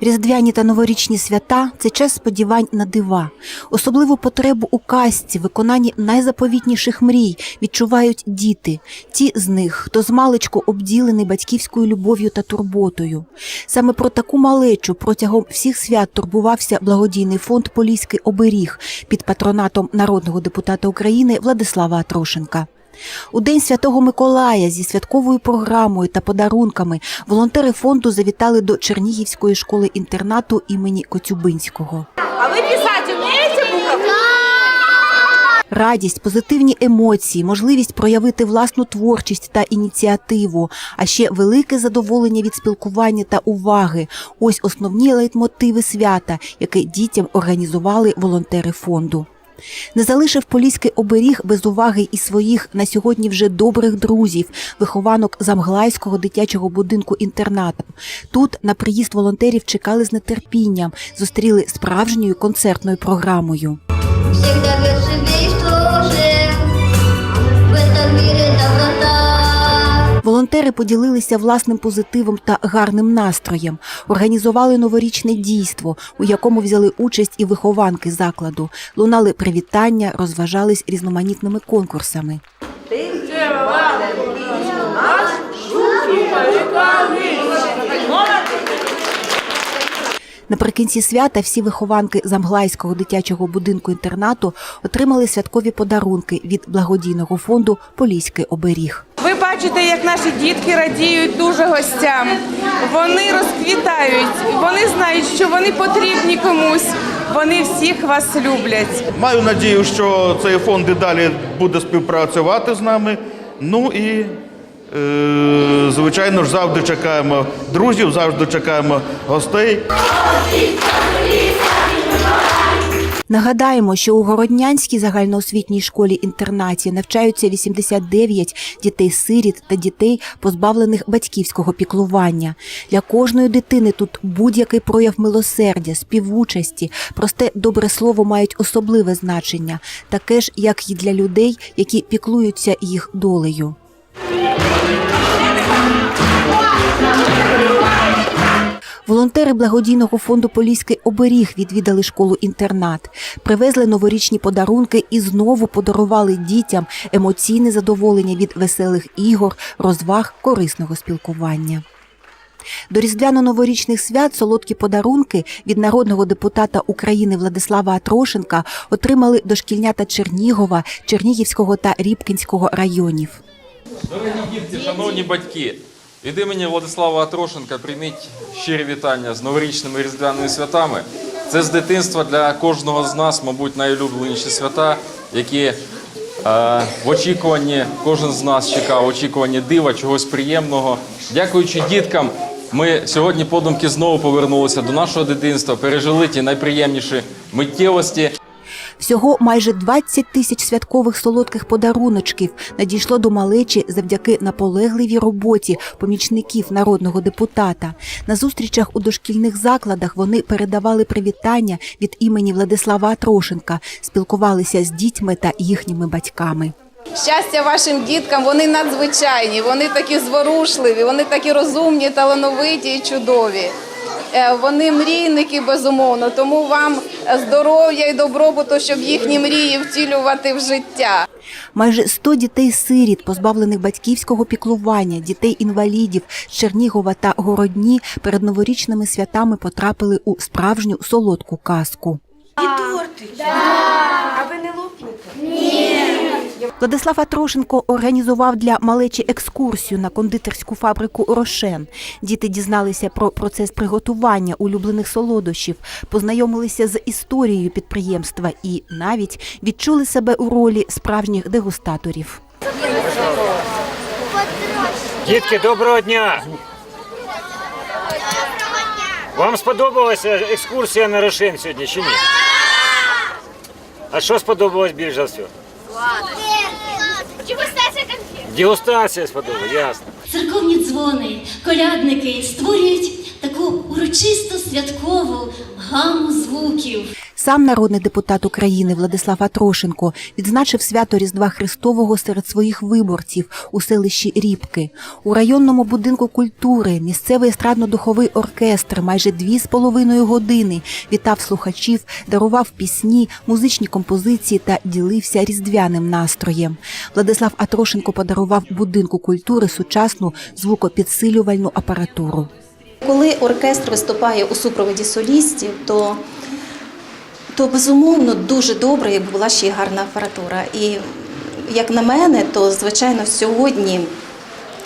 Різдвяні та новорічні свята це час сподівань на дива. Особливу потребу у казці, виконанні найзаповітніших мрій відчувають діти, ті з них, хто змалечку обділений батьківською любов'ю та турботою. Саме про таку малечу протягом всіх свят турбувався благодійний фонд Поліський оберіг під патронатом народного депутата України Владислава Атрошенка. У День Святого Миколая зі святковою програмою та подарунками волонтери фонду завітали до Чернігівської школи інтернату імені Коцюбинського. А вы писать умеете буковку? Радість, позитивні емоції, можливість проявити власну творчість та ініціативу, а ще велике задоволення від спілкування та уваги. Ось основні лейтмотиви свята, яке дітям організували волонтери фонду. Не залишив поліський оберіг без уваги і своїх на сьогодні вже добрих друзів, вихованок Замглайського дитячого будинку інтернату. Тут на приїзд волонтерів чекали з нетерпінням, зустріли справжньою концертною програмою. Волонтери поділилися власним позитивом та гарним настроєм, організували новорічне дійство, у якому взяли участь і вихованки закладу, лунали привітання, розважались різноманітними конкурсами. Наприкінці свята всі вихованки Замглайського дитячого будинку інтернату отримали святкові подарунки від благодійного фонду Поліський оберіг. Бачите, як наші дітки радіють дуже гостям. Вони розквітають, вони знають, що вони потрібні комусь. Вони всіх вас люблять. Маю надію, що цей фонд і далі буде співпрацювати з нами. Ну і, е, звичайно ж, завжди чекаємо друзів, завжди чекаємо гостей. Нагадаємо, що у Городнянській загальноосвітній школі-інтернаті навчаються 89 дітей-сиріт та дітей, позбавлених батьківського піклування. Для кожної дитини тут будь-який прояв милосердя, співучасті, просте добре слово мають особливе значення, таке ж, як і для людей, які піклуються їх долею. Волонтери благодійного фонду Поліський оберіг відвідали школу-інтернат, привезли новорічні подарунки і знову подарували дітям емоційне задоволення від веселих ігор, розваг, корисного спілкування. До різдвяно-новорічних свят солодкі подарунки від народного депутата України Владислава Атрошенка отримали дошкільнята Чернігова, Чернігівського та Рібкінського районів. Дорогі дітки, шановні батьки, від імені Владислава Атрошенка прийміть щирі вітання з новорічними різдвяними святами. Це з дитинства для кожного з нас, мабуть, найулюбленіші свята, які е, в очікуванні кожен з нас чекав, в очікуванні дива, чогось приємного. Дякуючи діткам, ми сьогодні подумки знову повернулися до нашого дитинства, пережили ті найприємніші миттєвості. Всього майже 20 тисяч святкових солодких подаруночків надійшло до малечі завдяки наполегливій роботі помічників народного депутата. На зустрічах у дошкільних закладах вони передавали привітання від імені Владислава Атрошенка, спілкувалися з дітьми та їхніми батьками. Щастя вашим діткам, вони надзвичайні, вони такі зворушливі, вони такі розумні, талановиті і чудові. Е, Вони мрійники, безумовно, тому вам здоров'я і добробуту, щоб їхні мрії втілювати в життя. Майже 100 дітей-сиріт, позбавлених батьківського піклування, дітей-інвалідів з Чернігова та Городні перед новорічними святами потрапили у справжню солодку казку. Владислав Атрошенко організував для малечі екскурсію на кондитерську фабрику Рошен. Діти дізналися про процес приготування улюблених солодощів, познайомилися з історією підприємства і навіть відчули себе у ролі справжніх дегустаторів. Дітки, доброго дня! Вам сподобалася екскурсія на Рошен сьогодні чи ні? А що сподобалось більше все? Дегустація сподобала, ясно. Церковні дзвони, колядники створюють таку урочисто святкову гаму звуків. Сам народний депутат України Владислав Атрошенко відзначив свято Різдва Христового серед своїх виборців у селищі Рібки. У районному будинку культури місцевий естрадно-духовий оркестр майже дві з половиною години вітав слухачів, дарував пісні, музичні композиції та ділився різдвяним настроєм. Владислав Атрошенко подарував будинку культури сучасну звукопідсилювальну апаратуру. Коли оркестр виступає у супроводі солістів, то, то безумовно дуже добре, як була ще й гарна апаратура. І як на мене, то звичайно сьогодні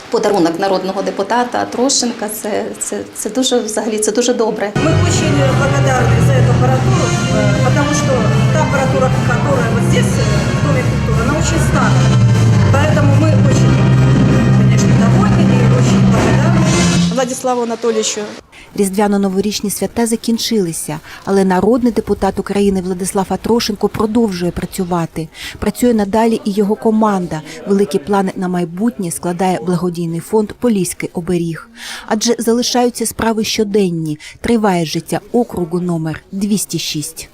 подарунок народного депутата Трошенка це, це, це дуже взагалі це дуже добре. Мы очень благодарны за эту аппаратуру, э, потому что та аппаратура, которая вот здесь, э, в Доме культуры, она очень старая. Поэтому мы Владиславу Анатольевичу. Різдвяно-новорічні свята закінчилися, але народний депутат України Владислав Атрошенко продовжує працювати. Працює надалі і його команда. Великі плани на майбутнє складає благодійний фонд Поліський оберіг. Адже залишаються справи щоденні. Триває життя округу номер 206.